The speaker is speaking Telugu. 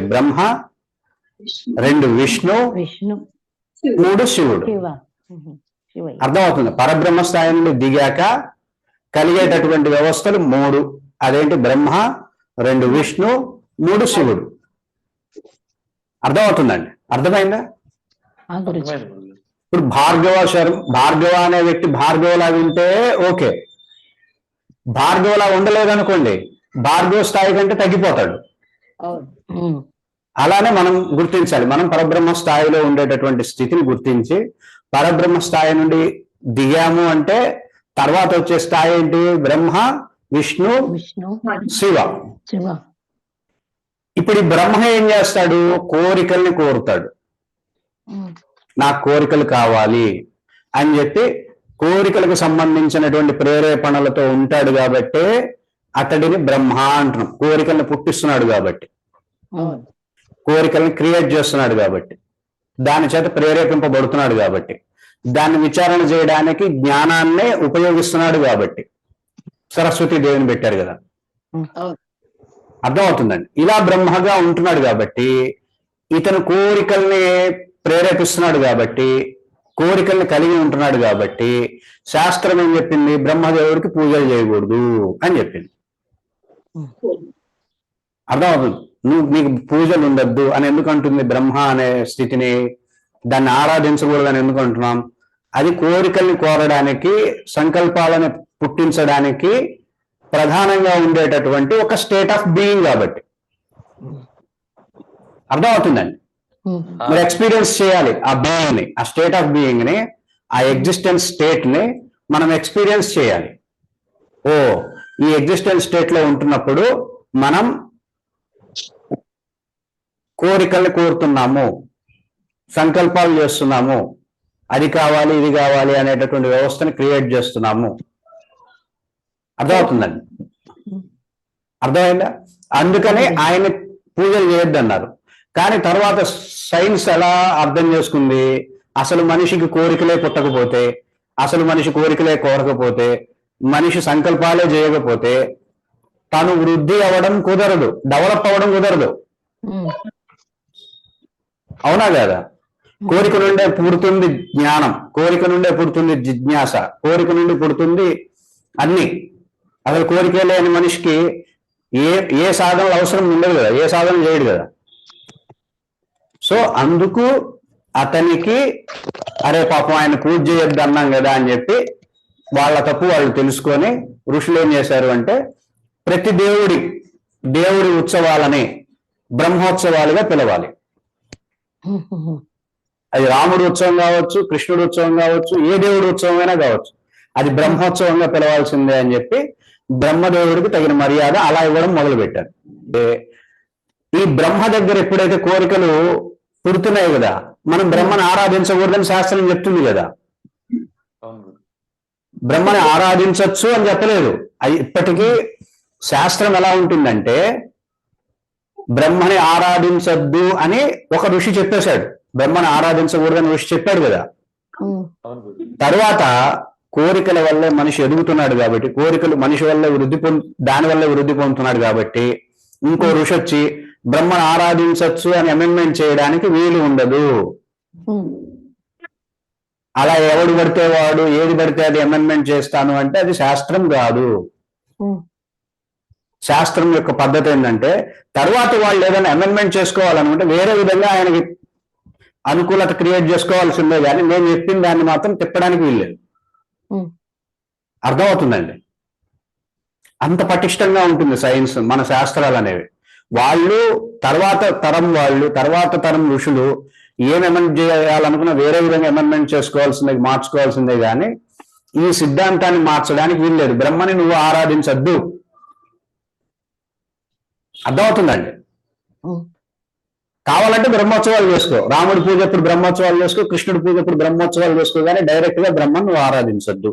బ్రహ్మ రెండు విష్ణు విష్ణు మూడు శివుడు. అర్థమవుతుంది. పరబ్రహ్మ స్థాయి నుండి దిగాక కలిగేటటువంటి వ్యవస్థలు మూడు. అదేంటి? బ్రహ్మ రెండు విష్ణు మూడు శివుడు. అర్థమవుతుందండి? అర్థమైందా? ఇప్పుడు భార్గవ శర్మ భార్గవ అనే వ్యక్తి భార్గవలా వింటే ఓకే. భార్గవలా ఉండలేదనుకోండి భార్గవ స్థాయి కంటే తగ్గిపోతాడు. అలానే మనం గుర్తించాలి. మనం పరబ్రహ్మ స్థాయిలో ఉండేటటువంటి స్థితిని గుర్తించి పరబ్రహ్మ స్థాయి నుండి దిగాము అంటే తర్వాత వచ్చే స్థాయి ఏంటి? బ్రహ్మ విష్ణు విష్ణు శివ. శివ. ఇప్పుడు ఈ బ్రహ్మ ఏం చేస్తాడు? కోరికల్ని కోరుతాడు. నాకు కోరికలు కావాలి అని చెప్పి కోరికలకు సంబంధించినటువంటి ప్రేరేపణలతో ఉంటాడు కాబట్టే అతడిని బ్రహ్మ అంటున్నాం. కోరికల్ని పుట్టిస్తున్నాడు కాబట్టి. కోరికల్ని క్రియేట్ చేస్తున్నాడు కాబట్టి దాని చేత ప్రేరేపింపబడుతున్నాడు కాబట్టి దాన్ని విచారణ చేయడానికి జ్ఞానాన్నే ఉపయోగిస్తున్నాడు కాబట్టి సరస్వతి దేవిని పెట్టారు కదా. అర్థమవుతుందండి. ఇలా బ్రహ్మగా ఉంటున్నాడు కాబట్టి ఇతను కోరికల్ని ప్రేరేపిస్తున్నాడు కాబట్టి కోరికల్ని కలిగి ఉంటున్నాడు కాబట్టి శాస్త్రం ఏం చెప్పింది? బ్రహ్మదేవుడికి పూజలు చేయకూడదు అని చెప్పింది. అర్థమవుతుంది? నువ్వు నీకు పూజలు ఉండద్దు అని ఎందుకు అంటుంది బ్రహ్మ అనే స్థితిని దాన్ని ఆరాధించకూడదని ఎందుకు అంటున్నాం అది కోరికల్ని కోరడానికి సంకల్పాలను పుట్టించడానికి ప్రధానంగా ఉండేటటువంటి ఒక స్టేట్ ఆఫ్ బీయింగ్ కాబట్టి. అర్థమవుతుందండి. మీరు ఎక్స్పీరియన్స్ చేయాలి ఆ బీయింగ్ని ఆ స్టేట్ ఆఫ్ బీయింగ్ని ఆ ఎగ్జిస్టెన్స్ స్టేట్ని మనం ఎక్స్పీరియన్స్ చేయాలి. ఓ ఈ ఎగ్జిస్టెన్స్ స్టేట్లో ఉంటున్నప్పుడు మనం కోరికల్ని కోరుతున్నాము సంకల్పాలు చేస్తున్నాము అది కావాలి ఇది కావాలి అనేటటువంటి వ్యవస్థని క్రియేట్ చేస్తున్నాము. అర్థమవుతుందండి? అర్థమైందా? అందుకనే ఆయన పూజలు చేయొద్దన్నారు. కానీ తర్వాత సైన్స్ ఎలా అర్థం చేసుకుంది? అసలు మనిషికి కోరికలే పుట్టకపోతే అసలు మనిషి కోరికలే కోరకపోతే మనిషి సంకల్పాలే చేయకపోతే తను వృద్ధి అవ్వడం కుదరదు డెవలప్ అవ్వడం కుదరదు. అవునా కదా? కోరిక నుండే పుడుతుంది జ్ఞానం కోరిక నుండే పుడుతుంది జిజ్ఞాస కోరిక నుండి పుడుతుంది అన్ని. అసలు కోరిక లేని మనిషికి ఏ ఏ సాధనలు అవసరం ఉండదు కదా ఏ సాధన చేయడు కదా. సో అందుకు అతనికి అరే పాపం ఆయన పూజ చేయొద్దు అన్నాం కదా అని చెప్పి వాళ్ళ తప్పు వాళ్ళు తెలుసుకొని ఋషులు ఏం చేశారు అంటే ప్రతి దేవుడి దేవుడి ఉత్సవాలని బ్రహ్మోత్సవాలుగా పిలవాలి. అది రాముడు ఉత్సవం కావచ్చు కృష్ణుడు ఉత్సవం కావచ్చు ఏ దేవుడి ఉత్సవం అయినా కావచ్చు. అది బ్రహ్మోత్సవంగా పిలవాల్సిందే అని చెప్పి బ్రహ్మదేవుడికి తగిన మర్యాద అలా ఇవ్వడం మొదలు పెట్టారు ఏ- ఈ బ్రహ్మ దగ్గర ఎప్పుడైతే కోరికలు పుడుతున్నాయి కదా మనం బ్రహ్మను ఆరాధించకూడదని శాస్త్రం చెప్తుంది కదా. బ్రహ్మని ఆరాధించవచ్చు అని చెప్పలేదు. అది ఇప్పటికీ శాస్త్రం ఎలా ఉంటుందంటే బ్రహ్మని ఆరాధించద్దు అని ఒక ఋషి చెప్పేశాడు. బ్రహ్మని ఆరాధించకూడదని ఋషి చెప్పాడు కదా. తర్వాత కోరికల వల్లే మనిషి ఎదుగుతున్నాడు కాబట్టి కోరికలు మనిషి వల్ల వృద్ధి పొందు దాని వల్ల వృద్ధి పొందుతున్నాడు కాబట్టి ఇంకో ఋషి వచ్చి బ్రహ్మను ఆరాధించవచ్చు అని అమెండ్మెంట్ చేయడానికి వీలు ఉండదు. అలా ఎవడు పడితే వాడు ఏది పడితే అది అమెండ్మెంట్ చేస్తాను అంటే అది శాస్త్రం కాదు. శాస్త్రం యొక్క పద్ధతి ఏంటంటే తర్వాత వాళ్ళు ఏదైనా అమెండ్మెంట్ చేసుకోవాలనుకుంటే వేరే విధంగా ఆయనకి అనుకూలత క్రియేట్ చేసుకోవాల్సిందే కానీ నేను చెప్పిన దాన్ని మాత్రం తిప్పడానికి వీల్లేదు. అర్థమవుతుందండి? అంత పటిష్టంగా ఉంటుంది సైన్స్ మన శాస్త్రాలు అనేవి. వాళ్ళు తర్వాత తరం వాళ్ళు తర్వాత తరం ఋషులు ఏం అమెండ్ చేయాలనుకున్నా వేరే విధంగా అమెండ్మెంట్ చేసుకోవాల్సిందే మార్చుకోవాల్సిందే కానీ ఈ సిద్ధాంతాన్ని మార్చడానికి వీల్లేదు. బ్రహ్మని నువ్వు ఆరాధించద్దు. అర్థమవుతుందండి. కావాలంటే బ్రహ్మోత్సవాలు చేసుకో. రాముడి పూజ బ్రహ్మోత్సవాలు చేసుకో కృష్ణుడి పూజ బ్రహ్మోత్సవాలు చేసుకో కానీ డైరెక్ట్గా బ్రహ్మను ఆరాధించద్దు.